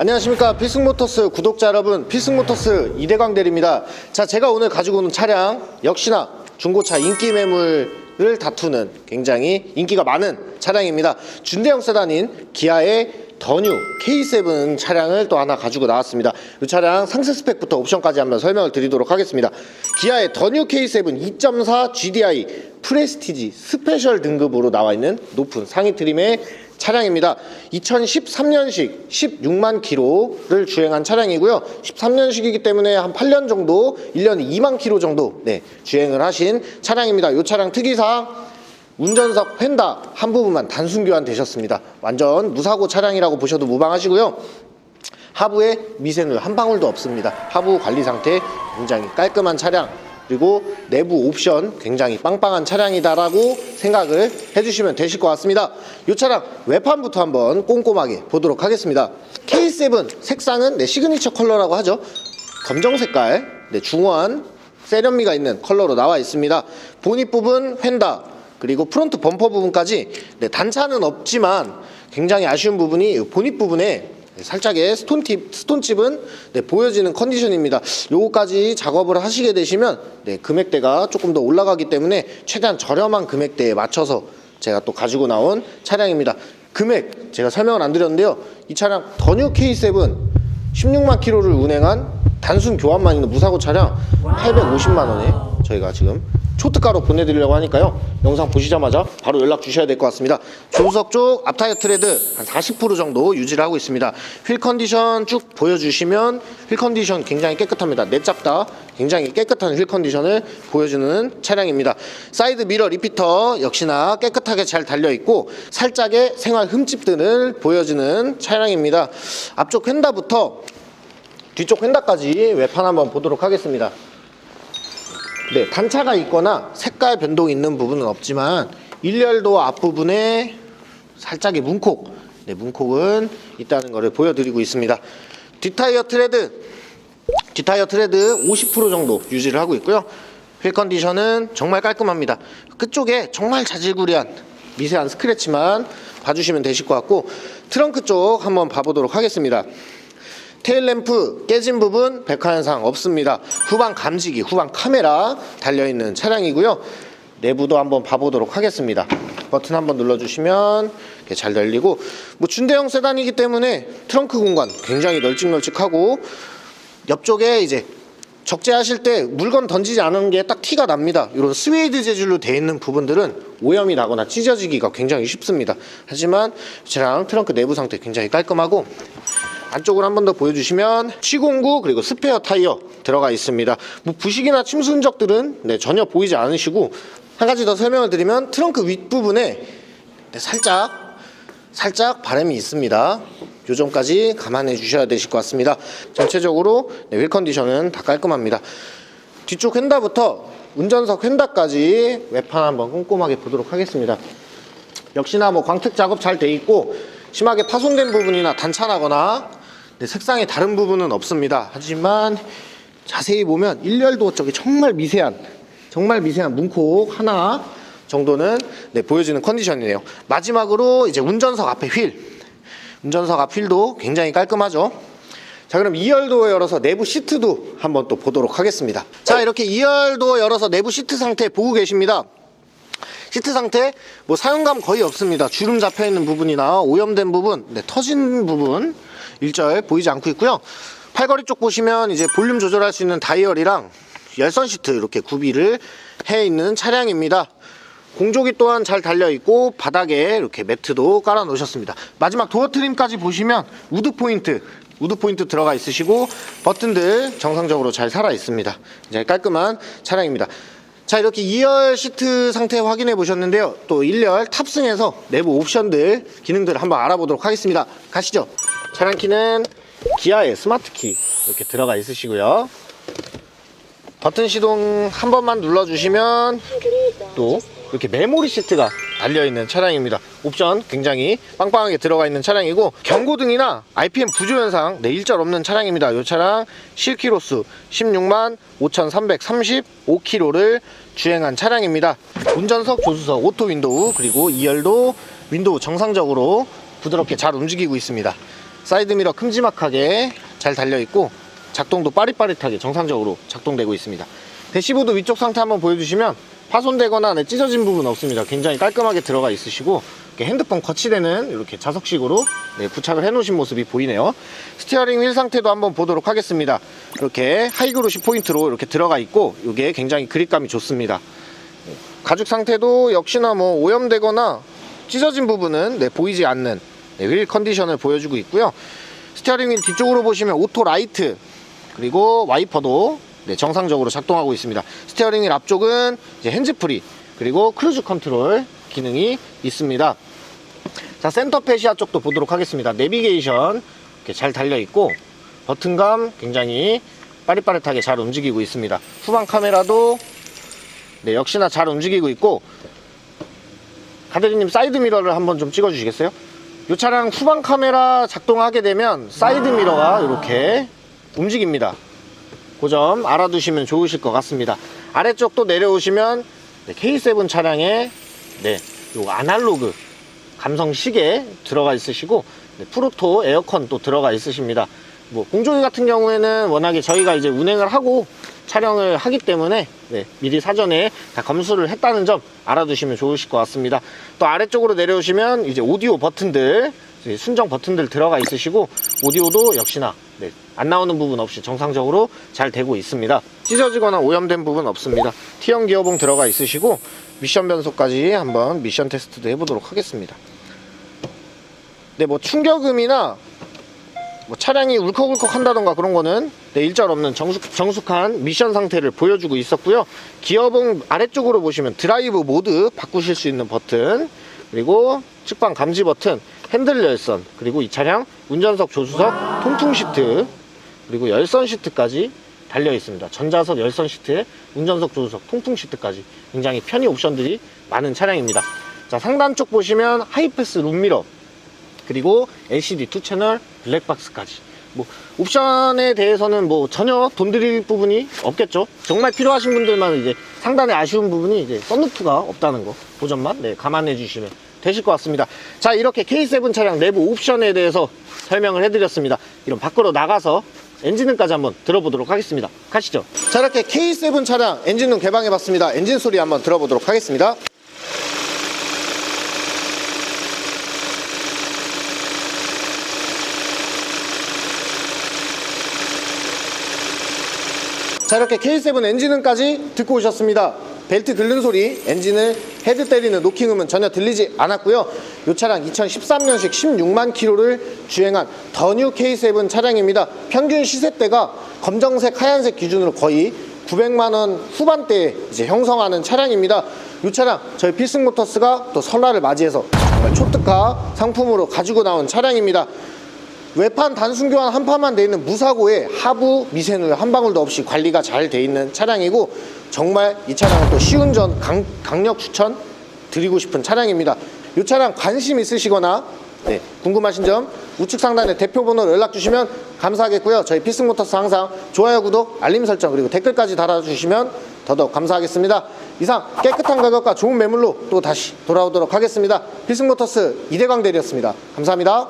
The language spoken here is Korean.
안녕하십니까. 필승모터스 구독자 여러분 필승모터스 이대광 대리입니다. 자 제가 오늘 가지고 오는 차량 역시나 중고차 인기 매물 을 다투는 굉장히 인기가 많은 차량입니다. 준대형 세단인 기아의 더뉴 K7 차량을 또 하나 가지고 나왔습니다. 이 차량 상세 스펙부터 옵션까지 한번 설명을 드리도록 하겠습니다. 기아의 더뉴 K7 2.4 GDI 프레스티지 스페셜 등급으로 나와 있는 높은 상위 트림의 차량입니다. 2013년식 16만 킬로를 주행한 차량이고요. 13년식이기 때문에 한 8년 정도, 1년에 2만 킬로 정도 네, 주행을 하신 차량입니다. 이 차량 특이사항 운전석 휀다 한 부분만 단순 교환 되셨습니다. 완전 무사고 차량이라고 보셔도 무방하시고요. 하부에 미세누 한 방울도 없습니다. 하부 관리 상태 굉장히 깔끔한 차량 그리고 내부 옵션 굉장히 빵빵한 차량이다라고 생각을 해주시면 되실 것 같습니다. 이 차량 외판부터 한번 꼼꼼하게 보도록 하겠습니다. K7 색상은 네, 시그니처 컬러라고 하죠. 검정 색깔 네, 중후한 세련미가 있는 컬러로 나와 있습니다. 보닛 부분 휀다 그리고 프론트 범퍼 부분까지 네, 단차는 없지만 굉장히 아쉬운 부분이 이 보닛 부분에 네, 살짝의 스톤팁, 스톤칩은 네, 보여지는 컨디션입니다. 요거까지 작업을 하시게 되시면 네, 금액대가 조금 더 올라가기 때문에 최대한 저렴한 금액대에 맞춰서 제가 또 가지고 나온 차량입니다. 금액 제가 설명을 안 드렸는데요. 이 차량 더뉴 K7 16만 킬로를 운행한 단순 교환만 있는 무사고 차량 850만 원에 저희가 지금 초특가로 보내드리려고 하니까요. 영상 보시자마자 바로 연락 주셔야 될 것 같습니다. 조수석 쪽 앞타이어 트레드 한 40% 정도 유지를 하고 있습니다. 휠 컨디션 쭉 보여주시면 휠 컨디션 굉장히 깨끗합니다. 내잡다 굉장히 깨끗한 휠 컨디션을 보여주는 차량입니다. 사이드 미러 리피터 역시나 깨끗하게 잘 달려 있고 살짝의 생활 흠집들을 보여주는 차량입니다. 앞쪽 휀다부터 뒤쪽 휀다까지 외판 한번 보도록 하겠습니다. 네, 단차가 있거나 색깔 변동이 있는 부분은 없지만 일렬도 앞부분에 살짝의 문콕, 네, 문콕은 있다는 것을 보여드리고 있습니다. 뒷타이어 트레드, 뒷타이어 트레드 50% 정도 유지를 하고 있고요. 휠 컨디션은 정말 깔끔합니다. 끝쪽에 정말 자질구레한 미세한 스크래치만 봐주시면 되실 것 같고 트렁크 쪽 한번 봐보도록 하겠습니다. 테일램프 깨진 부분 백화현상 없습니다. 후방 감지기, 후방 카메라 달려있는 차량이고요. 내부도 한번 봐보도록 하겠습니다. 버튼 한번 눌러주시면 이렇게 잘 열리고 뭐 준대형 세단이기 때문에 트렁크 공간 굉장히 널찍널찍하고 옆쪽에 이제 적재하실 때 물건 던지지 않은 게 딱 티가 납니다. 이런 스웨이드 재질로 되어 있는 부분들은 오염이 나거나 찢어지기가 굉장히 쉽습니다. 하지만 차량 트렁크 내부 상태 굉장히 깔끔하고 안쪽으로 한 번 더 보여주시면 시공구 그리고 스페어 타이어 들어가 있습니다. 뭐 부식이나 침수 흔적들은 네, 전혀 보이지 않으시고 한 가지 더 설명을 드리면 트렁크 윗부분에 네, 살짝 살짝 바람이 있습니다. 요 점까지 감안해 주셔야 되실 것 같습니다. 전체적으로 네, 휠 컨디션은 다 깔끔합니다. 뒤쪽 휀다부터 운전석 휀다까지 외판 한번 꼼꼼하게 보도록 하겠습니다. 역시나 뭐 광택 작업 잘 돼 있고 심하게 파손된 부분이나 단차나거나 네, 색상이 다른 부분은 없습니다. 하지만 자세히 보면 일렬도 쪽이 정말 미세한 정말 미세한 문콕 하나 정도는 네, 보여지는 컨디션이네요. 마지막으로 이제 운전석 앞에 휠 운전석 앞 휠도 굉장히 깔끔하죠. 자 그럼 2열도 열어서 내부 시트도 한번 또 보도록 하겠습니다. 자 이렇게 2열도 열어서 내부 시트 상태 보고 계십니다. 시트 상태 뭐 사용감 거의 없습니다. 주름 잡혀 있는 부분이나 오염된 부분, 네, 터진 부분 일절 보이지 않고 있고요. 팔걸이 쪽 보시면 이제 볼륨 조절할 수 있는 다이얼이랑 열선 시트 이렇게 구비를 해 있는 차량입니다. 공조기 또한 잘 달려 있고 바닥에 이렇게 매트도 깔아 놓으셨습니다. 마지막 도어 트림까지 보시면 우드 포인트 우드 포인트 들어가 있으시고 버튼들 정상적으로 잘 살아 있습니다. 이제 깔끔한 차량입니다. 자 이렇게 2열 시트 상태 확인해 보셨는데요. 또 1열 탑승해서 내부 옵션들 기능들을 한번 알아보도록 하겠습니다. 가시죠. 차량 키는 기아의 스마트 키 이렇게 들어가 있으시고요. 버튼 시동 한 번만 눌러주시면 또 이렇게 메모리 시트가 달려있는 차량입니다. 옵션 굉장히 빵빵하게 들어가 있는 차량이고 경고등이나 RPM 부조 현상 네, 일절 없는 차량입니다. 이 차량 실키로수 16만 5,335km를 주행한 차량입니다. 운전석, 조수석, 오토 윈도우 그리고 2열도 윈도우 정상적으로 부드럽게 잘 움직이고 있습니다. 사이드미러 큼지막하게 잘 달려있고 작동도 빠릿빠릿하게 정상적으로 작동되고 있습니다. 대시보드 위쪽 상태 한번 보여주시면 파손되거나 네, 찢어진 부분 없습니다. 굉장히 깔끔하게 들어가 있으시고 핸드폰 거치대는 이렇게 자석식으로 네, 부착을 해 놓으신 모습이 보이네요. 스티어링 휠 상태도 한번 보도록 하겠습니다. 이렇게 하이그로시 포인트로 이렇게 들어가 있고 이게 굉장히 그립감이 좋습니다. 가죽 상태도 역시나 뭐 오염되거나 찢어진 부분은 네, 보이지 않는 네, 휠 컨디션을 보여주고 있고요. 스티어링 휠 뒤쪽으로 보시면 오토 라이트 그리고 와이퍼도 네, 정상적으로 작동하고 있습니다. 스티어링 휠 앞쪽은 이제 핸즈프리 그리고 크루즈 컨트롤 기능이 있습니다. 자 센터 페시아 쪽도 보도록 하겠습니다. 내비게이션 이렇게 잘 달려 있고 버튼감 굉장히 빠릿빠릿하게 잘 움직이고 있습니다. 후방 카메라도 네, 역시나 잘 움직이고 있고 가드리님 사이드 미러를 한번 좀 찍어 주시겠어요? 이 차량 후방 카메라 작동하게 되면 사이드 미러가 이렇게 움직입니다. 그 점 알아두시면 좋으실 것 같습니다. 아래쪽도 내려오시면 네, K7 차량에 네, 요 아날로그 감성 시계 들어가 있으시고 네, 프로토 에어컨 또 들어가 있으십니다. 뭐 공조기 같은 경우에는 워낙에 저희가 이제 운행을 하고 촬영을 하기 때문에 네, 미리 사전에 다 검수를 했다는 점 알아두시면 좋으실 것 같습니다. 또 아래쪽으로 내려오시면 이제 오디오 버튼들 순정 버튼들 들어가 있으시고 오디오도 역시나 네, 안 나오는 부분 없이 정상적으로 잘 되고 있습니다. 찢어지거나 오염된 부분 없습니다. T형 기어봉 들어가 있으시고 미션 변속까지 한번 미션 테스트도 해보도록 하겠습니다. 네, 뭐 충격음이나 뭐 차량이 울컥울컥 한다던가 그런 거는 네, 일절 없는 정숙, 정숙한 미션 상태를 보여주고 있었고요. 기어봉 아래쪽으로 보시면 드라이브 모드 바꾸실 수 있는 버튼 그리고 측방 감지 버튼 핸들 열선 그리고 이 차량 운전석 조수석 통풍 시트 그리고 열선 시트까지 달려 있습니다. 전자석 열선 시트에 운전석 조수석 통풍 시트까지 굉장히 편의 옵션들이 많은 차량입니다. 자 상단 쪽 보시면 하이패스 룸미러 그리고 LCD 2 채널 블랙박스까지. 뭐 옵션에 대해서는 뭐 전혀 돈 들일 부분이 없겠죠? 정말 필요하신 분들만 이제 상단에 아쉬운 부분이 이제 썬루프가 없다는 거그 점만 네, 감안해 주시면 되실 것 같습니다. 자 이렇게 K7 차량 내부 옵션에 대해서 설명을 해드렸습니다. 이런 밖으로 나가서 엔진음까지 한번 들어보도록 하겠습니다. 가시죠. 자 이렇게 K7 차량 엔진룸 개방해 봤습니다. 엔진 소리 한번 들어보도록 하겠습니다 자 이렇게 K7 엔진음까지 듣고 오셨습니다. 벨트 긁는 소리 엔진을 헤드 때리는 노킹음은 전혀 들리지 않았고요. 이 차량 2013년식 16만 킬로를 주행한 더 뉴 K7 차량입니다. 평균 시세대가 검정색 하얀색 기준으로 거의 900만원 후반대에 이제 형성하는 차량입니다. 이 차량 저희 필승모터스가 또 설날을 맞이해서 정말 초특가 상품으로 가지고 나온 차량입니다 외판 단순 교환 한 판만 돼 있는 무사고에 하부 미세누 한 방울도 없이 관리가 잘 돼 있는 차량이고 정말 이 차량은 또 시운전 강, 강력 추천 드리고 싶은 차량입니다. 이 차량 관심 있으시거나 네, 궁금하신 점 우측 상단에 대표 번호로 연락 주시면 감사하겠고요. 저희 피스모터스 항상 좋아요, 구독, 알림 설정 그리고 댓글까지 달아주시면 더더욱 감사하겠습니다. 이상 깨끗한 가격과 좋은 매물로 또 다시 돌아오도록 하겠습니다. 필승모터스 이대광 대리였습니다. 감사합니다.